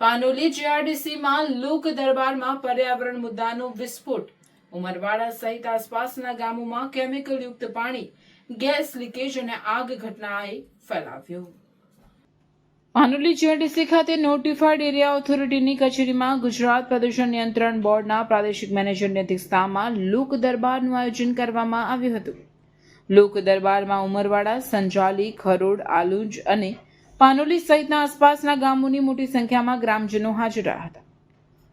પાનોલી જીઆરડીસીમાં લોક દરબારમાં પર્યાવરણ મુદ્દાનો વિસ્ફોટ. ઉમરવાડા સહિત આસપાસના ગામોમાં કેમિકલ યુક્ત પાણી, ગેસ લીકેજ અને આગ ઘટનાએ ફેલાવ્યો. પાનોલી જીઆરડીસી ખાતે નોટિફાઈડ એરિયા ઓથોરિટીની કચેરીમાં ગુજરાત પ્રદૂષણ નિયંત્રણ બોર્ડના પ્રાદેશિક મેનેજરની અધ્યક્ષતામાં લોક દરબારનું આયોજન કરવામાં આવ્યું હતું. લોક દરબારમાં ઉમરવાડા, સંજાલી, ખરોડ, આલુંજ અને પાનોલી સહિતના આસપાસના ગામોની મોટી સંખ્યામાં ગ્રામજનો હાજર રહ્યા હતા.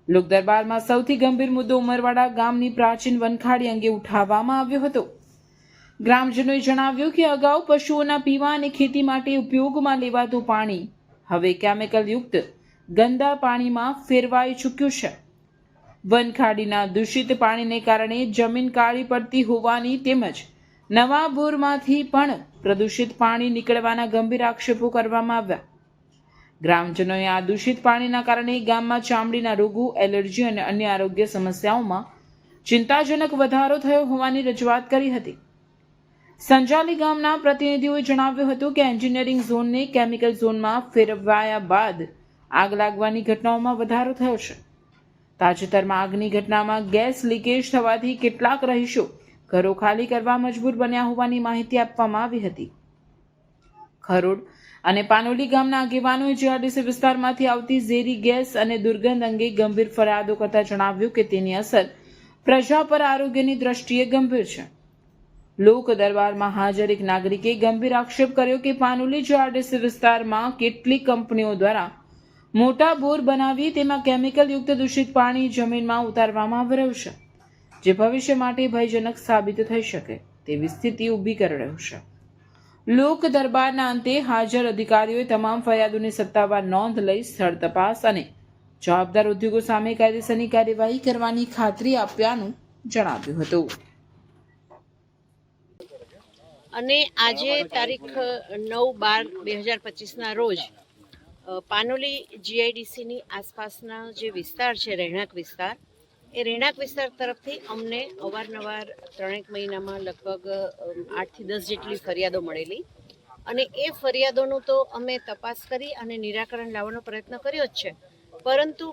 લોક દરબારમાં સૌથી ગંભીર મુદ્દો ઉમરવાડા ગામની પ્રાચીન વનખાડી અંગે ઉઠાવવામાં આવ્યો હતો. ગ્રામજનોએ જણાવ્યું કે અગાઉ પશુઓના પીવા અને ખેતી માટે ઉપયોગમાં લેવાતું પાણી હવે કેમિકલ યુક્ત ગંદા પાણીમાં ફેરવાઈ ચૂક્યું છે. વનખાડીના દૂષિત પાણીને કારણે જમીન કાળી પડતી હોવાની તેમજ નવા બોરમાંથી પણ પ્રદૂષિત પાણી નીકળવાના ગંભીર આક્ષેપો કરવામાં આવ્યા. ગ્રામજનોએ આ દૂષિત પાણીના કારણે ગામમાં ચામડીના રોગો, એલર્જી અને અન્ય આરોગ્ય સમસ્યાઓમાં ચિંતાજનક વધારો થયો હોવાની રજૂઆત કરી હતી. સંજાલી ગામના પ્રતિનિધિઓએ જણાવ્યું હતું કે એન્જિનિયરિંગ ઝોનને કેમિકલ ઝોનમાં ફેરવાયા બાદ આગ લાગવાની ઘટનાઓમાં વધારો થયો છે. તાજેતરમાં આગની ઘટનામાં ગેસ લીકેજ થવાથી કેટલાક રહીશો ઘરો ખાલી કરવા મજબૂર બન્યા હોવાની માહિતી આપવામાં આવી હતી. ખરોડ અને પાનોલી ગામના આગેવાનોએ જીઆરડીસી વિસ્તારમાંથી આવતી ઝેરી ગેસ અને દુર્ગંધ અંગે ગંભીર ફરિયાદો કરતા જણાવ્યું કે તેની અસર પ્રજા પર આરોગ્યની દ્રષ્ટિએ ગંભીર છે. લોક દરબારમાં હાજર એક નાગરિકે ગંભીર આક્ષેપ કર્યો કે પાનોલી જીઆરડીસી વિસ્તારમાં કેટલીક કંપનીઓ દ્વારા મોટા બોર બનાવી તેમાં કેમિકલયુક્ત દૂષિત પાણી જમીનમાં ઉતારવામાં આવી રહ્યું છે. જે ભવિષ્ય માટે ભયજનક સાબિત થઈ શકે તેવી સ્થિતિ ઊભી કરી રહ્યું છે. લોક દરબારના અંતે હાજર અધિકારીઓએ તમામ ફરિયાદોની સત્તાવાર નોંધ લઈ સ્થળ તપાસ અને જવાબદાર ઉદ્યોગો સામે કાયદેસરની કાર્યવાહી કરવાની ખાતરી આપ્યાનું જણાવ્યું હતું. અને આજે તારીખ નવ બાર બે હજાર પચીસના રોજ પાનોલી જીઆઈડીસીની આસપાસના જે વિસ્તાર છે, રહેણાંક વિસ્તાર એ રહેણાંક વિસ્તાર તરફથી અમને અવારનવાર ત્રણેક મહિનામાં લગભગ આઠથી દસ જેટલી ફરિયાદો મળેલી. અને એ ફરિયાદોનું તો અમે તપાસ કરી અને નિરાકરણ લાવવાનો પ્રયત્ન કર્યો જ છે. પરંતુ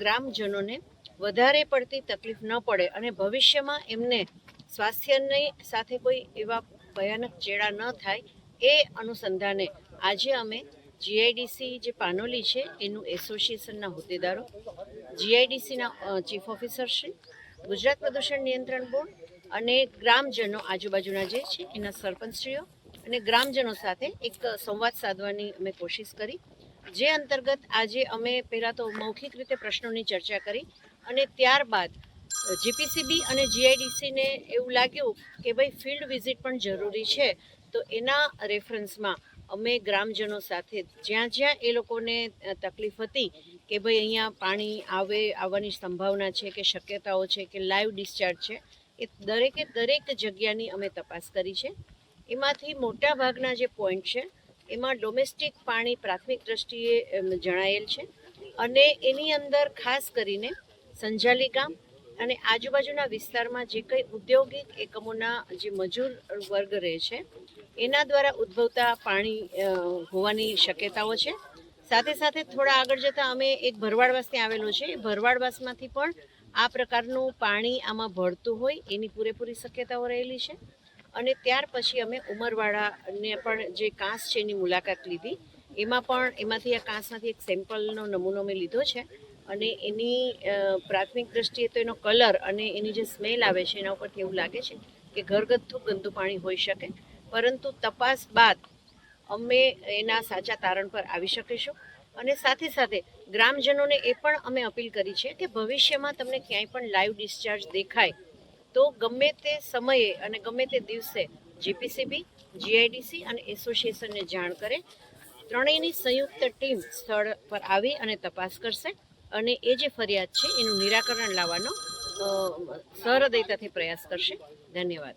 ગ્રામજનોને વધારે પડતી તકલીફ ન પડે અને ભવિષ્યમાં એમને સ્વાસ્થ્યની સાથે કોઈ એવા ભયાનક ચેડા ન થાય એ અનુસંધાને આજે અમે જીઆઈડીસી જે પાનોલી છે, એનું એસોસિએશનના હોદ્દેદારો, જીઆઈડીસીના ચીફ ઓફિસર છે, ગુજરાત પ્રદૂષણ નિયંત્રણ બોર્ડ અને ગ્રામજનો આજુબાજુના જે છે, એના સરપંચશ્રીઓ અને ગ્રામજનો સાથે એક સંવાદ સાધવાની અમે કોશિશ કરી, જે અંતર્ગત આજે અમે પહેલાં તો મૌખિક રીતે પ્રશ્નોની ચર્ચા કરી અને ત્યારબાદ જીપીસીબી અને જીઆઈડીસીને એવું લાગ્યું કે ભાઈ ફિલ્ડ વિઝિટ પણ જરૂરી છે, તો એના રેફરન્સમાં અમે ગ્રામજનો સાથે જ્યાં જ્યાં એ લોકોને તકલીફ હતી કે ભાઈ અહીંયા પાણી આવે આવવાની સંભાવના છે કે શક્યતાઓ છે કે લાઈવ ડિસ્ચાર્જ છે, એ દરેકે દરેક જગ્યાની અમે તપાસ કરી છે. એમાંથી મોટા ભાગના જે પોઈન્ટ છે, એમાં ડોમેસ્ટિક પાણી પ્રાથમિક દ્રષ્ટિએ જણાયેલ છે અને એની અંદર ખાસ કરીને સંજાલી ગામ અને આજુબાજુના વિસ્તારમાં જે કંઈ ઔદ્યોગિક એકમોના જે મજૂર વર્ગ રહે છે એના દ્વારા ઉદ્ભવતા પાણી હોવાની શક્યતાઓ છે. સાથે સાથે થોડા આગળ જતાં અમે એક ભરવાડવાસ ત્યાં આવેલો છે. ભરવાડવાસમાંથી પણ આ પ્રકારનું પાણી આમાં ભળતું હોય એની પૂરેપૂરી શક્યતાઓ રહેલી છે. અને ત્યાર પછી અમે ઉમરવાડાને પણ જે કાંસ છે એની મુલાકાત લીધી. એમાં પણ એમાંથી આ કાંસમાંથી એક સેમ્પલનો નમૂનો મેં લીધો છે. અને એની પ્રાથમિક દ્રષ્ટિએ તો એનો કલર અને એની જે સ્મેલ આવે છે એના ઉપરથી એવું લાગે છે કે ઘરગથ્થુ ગંદુ પાણી હોઈ શકે. પરંતુ તપાસ બાદ અમે એના સાચા તારણ પર આવી શકીશું. અને સાથે સાથે ગ્રામજનોને એ પણ અમે અપીલ કરી છે કે ભવિષ્યમાં તમને ક્યાંય પણ લાઈવ ડિસ્ચાર્જ દેખાય, તો ગમે તે સમયે અને ગમે તે દિવસે જીપીસીબી જીઆઈડીસી અને એસોસિએશનને જાણ કરે. ત્રણેયની સંયુક્ત ટીમ સ્થળ પર આવી અને તપાસ કરશે અને એ જે ફરિયાદ છે એનું નિરાકરણ લાવવાનો સહૃદયતાથી પ્રયાસ કરશે. ધન્યવાદ.